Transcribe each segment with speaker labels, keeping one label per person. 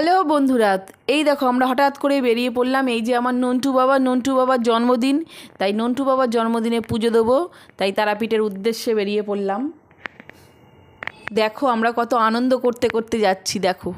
Speaker 1: Hello বন্ধুরা, এই দেখো আমরা হঠাৎ করে বেরিয়ে পড়লাম এই যে আমার নন্টু বাবা, নন্টু বাবার জন্মদিন। তাই নন্টু বাবার জন্মদিনে পুজো দেবো, তাই তারাপীঠের উদ্দেশ্যে বেরিয়ে পড়লাম। দেখো আমরা কত আনন্দ করতে করতে যাচ্ছি, দেখো।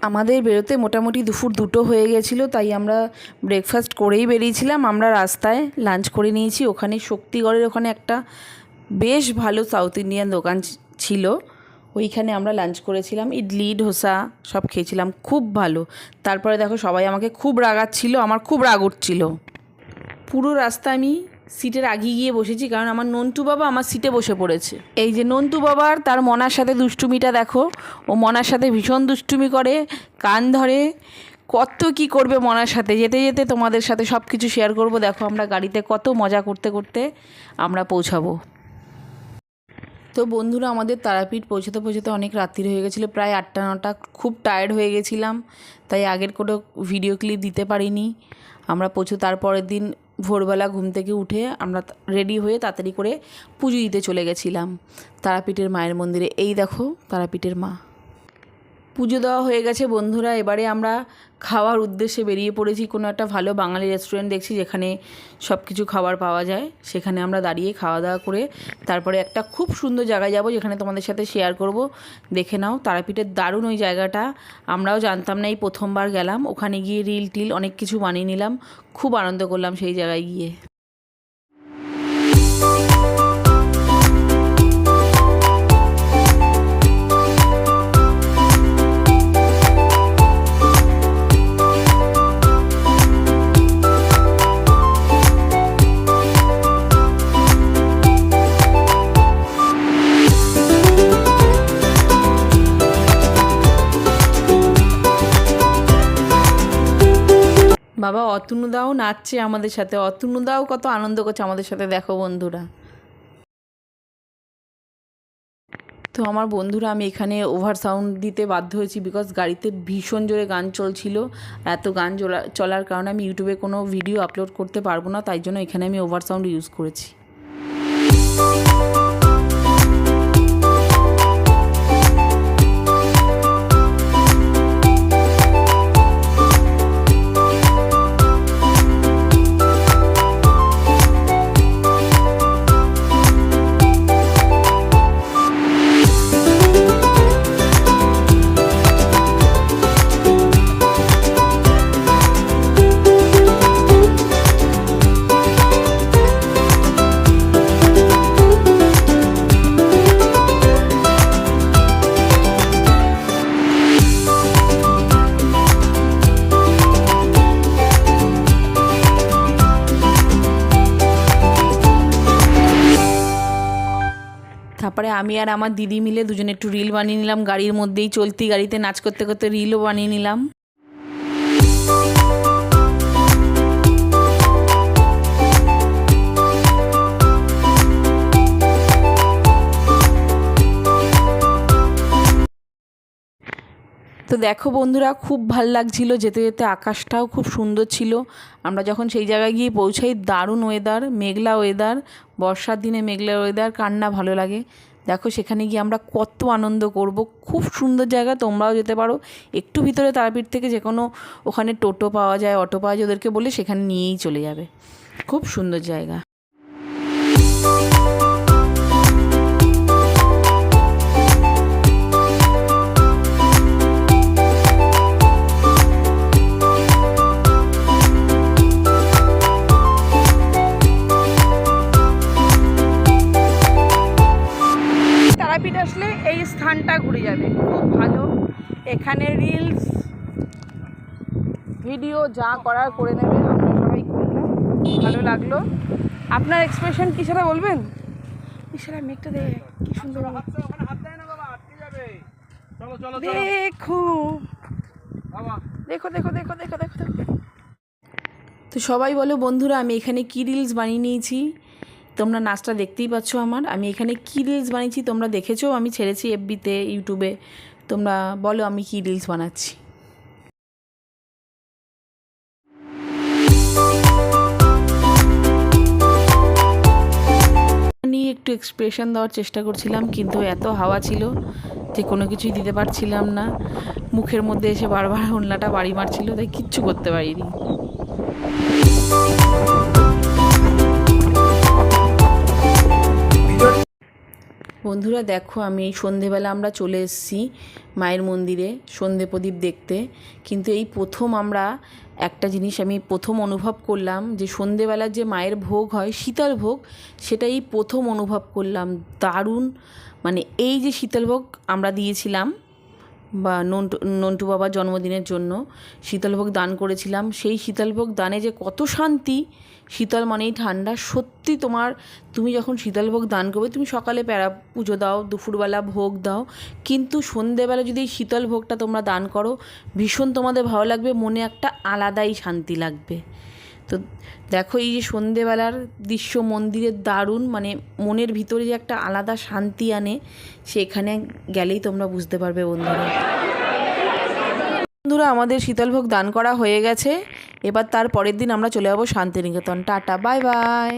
Speaker 1: আমাদের বেরোতে মোটামুটি দুপুর দুটো হয়ে গেছিল, তাই আমরা ব্রেকফাস্ট করেই বেরিয়েছিলাম। আমরা রাস্তায় লাঞ্চ করে নিয়েছি। ওখানে শক্তিগড়ের ওখানে একটা বেশ ভালো সাউথ ইন্ডিয়ান দোকান ছিল। ওইখানে আমরা লাঞ্চ করেছিলাম। ইডলি, ধোসা সব খেয়েছিলাম। খুব ভালো। তারপরে দেখো সবাই আমাকে খুব রাগাচ্ছিল। আমার খুব রাগ উঠছিল। পুরো রাস্তা আমি সিটের আগে গিয়ে বসেছি, কারণ আমার নন্টু বাবা আমার সিটে বসে পড়েছে। এই যে নন্টু বাবার তার মনার সাথে দুষ্টুমিটা দেখো, ও মনার সাথে ভীষণ দুষ্টুমি করে, কান ধরে, কত কি করবে মনার সাথে, যেতে যেতে তোমাদের সাথে সব কিছু শেয়ার করব, দেখো আমরা গাড়িতে কত মজা করতে করতে আমরা পৌঁছাবো। তো বন্ধুরা, আমাদের তারাপীঠ পৌঁছতে পৌঁছতে অনেক রাত্রি হয়ে গেছিল, প্রায় আটটা নটা, খুব টায়ার্ড হয়ে গেছিলাম, তাই আগের কোনো ভিডিও ক্লিপ দিতে পারিনি। আমরা পৌঁছে তারপরের দিন ভোরবেলা ঘুম থেকে উঠে আমরা রেডি হয়ে তাড়াতাড়ি করে পুজো দিতে চলে গেছিলাম। তারাপীঠের মায়ের মন্দিরে। এই দেখো তারাপীঠের মা। পুজো দেওয়া হয়ে গেছে, বন্ধুরা। এবারে আমরা খাওয়ার উদ্দেশ্যে বেরিয়ে পড়েছি। কোনো একটা ভালো বাঙালি রেস্টুরেন্ট দেখছি যেখানে সব কিছু খাবার পাওয়া যায়। সেখানে আমরা দাঁড়িয়ে খাওয়া দাওয়া করে তারপরে একটা খুব সুন্দর জায়গায় যাব যেখানে তোমাদের সাথে শেয়ার করব। দেখে নাও, তারাপীঠের দারুণ ওই জায়গাটা। আমরাও জানতাম না এই প্রথমবার গেলাম। ওখানে গিয়ে রিল টিল অনেক কিছু বানিয়ে নিলাম। খুব আনন্দ করলাম সেই জায়গায় গিয়ে। বাবা অতনুদাও নাচছে আমাদের সাথে। অতনুদাও কত আনন্দ করছে আমাদের সাথে, দেখো বন্ধুরা। তো আমার বন্ধুরা, আমি এখানে ওভার সাউন্ড দিতে বাধ্য হয়েছি বিকজ গাড়িতে ভীষণ জোরে গান চলছিল। এত গান চলা চলার কারণে আমি ইউটিউবে কোনো ভিডিও আপলোড করতে পারব না, তাই জন্য এখানে আমি ওভার সাউন্ড ইউজ করেছি। তারপরে আমি আর আমার দিদি মিলে দুজনে একটু রিল বানিয়ে নিলাম। গাড়ির মধ্যেই চলতি গাড়িতে নাচ করতে করতে রিলও বানিয়ে নিলাম। তো দেখো বন্ধুরা, খুব ভালো লাগছিল। যেতে যেতে আকাশটাও খুব সুন্দর ছিল। আমরা যখন সেই জায়গায় গিয়ে পৌঁছাই, দারুণ ওয়েদার মেঘলা ওয়েদার বর্ষার দিনে মেঘলা ওয়েদার কার না ভালো লাগে। দেখো, সেখানে গিয়ে আমরা কত আনন্দ করব। খুব সুন্দর জায়গা, তোমরাও যেতে পারো। একটু ভিতরে তারাপীঠ থেকে যে কোনো ওখানে টোটো পাওয়া যায়, অটো পাওয়া যায়, ওদেরকে বলে সেখানে নিয়েই চলে যাবে। খুব সুন্দর জায়গা। ভিডিও যা করার করে নেবে আমরা সবাই করলাম ভালো লাগল। আপনার এক্সপ্রেশন কি সেটা বলবেন? ইশারা মেঘটা দেখ কি সুন্দর
Speaker 2: চলো চলো
Speaker 1: দেখো।
Speaker 2: বাবা।
Speaker 1: দেখো দেখো দেখো দেখো দেখো দেখো। তো সবাই বলো বন্ধুরা আমি এখানে কী রিলস বানিয়ে নিয়েছি? তোমরা নাচটা দেখতেই পাচ্ছ আমার। আমি এখানে কী রিলস বানিয়েছি তোমরা দেখেছ? আমি ছেড়েছি এফবিতে ইউটিউবে তোমরা বলো আমি কী রিলস বানাচ্ছি? নিয়ে একটু এক্সপ্রেশন দেওয়ার চেষ্টা করছিলাম, কিন্তু এত হাওয়া ছিল যে কোনো কিছুই দিতে পারছিলাম না। মুখের মধ্যে এসে বারবার ওনলাটা বাড়ি মারছিল, তাই কিচ্ছু করতে পারিনি। বন্ধুরা দেখো, আমি সন্ধেবেলা আমরা চলে এসেছি মায়ের মন্দিরে সন্ধে প্রদীপ দেখতে। কিন্তু এই প্রথম আমরা একটা জিনিস আমি প্রথম অনুভব করলাম, যে সন্ধেবেলার যে মায়ের ভোগ হয়, শীতল ভোগ, সেটা এই প্রথম অনুভব করলাম। দারুণ মানে এই যে শীতল ভোগ আমরা দিয়েছিলাম বা নন্টু নন্টু বাবার জন্মদিনের জন্য শীতলভোগ দান করেছিলাম। সেই শীতলভোগ দানে যে কত শান্তি, শীতল মানেই ঠান্ডা। সত্যি তোমার, তুমি যখন শীতলভোগ দান করবে, তুমি সকালে প্যারা পুজো দাও, দুপুরবেলা ভোগ দাও। কিন্তু সন্ধেবেলা যদি এই শীতল ভোগটা তোমরা দান করো, ভীষণ তোমাদের ভালো লাগবে, মনে একটা আলাদাই শান্তি লাগবে। তো দেখো এই যে সন্ধেবেলার দৃশ্য, মন্দিরের দারুণ মানে মনের ভিতরে যে একটা আলাদা শান্তি আনে, সেখানে গেলেই তোমরা বুঝতে পারবে বন্ধুরা। বন্ধুরা, আমাদের শীতলভোগ দান করা হয়ে গেছে। এবার তার পরের দিন আমরা চলে যাব শান্তিনিকেতন। Tata, bye bye.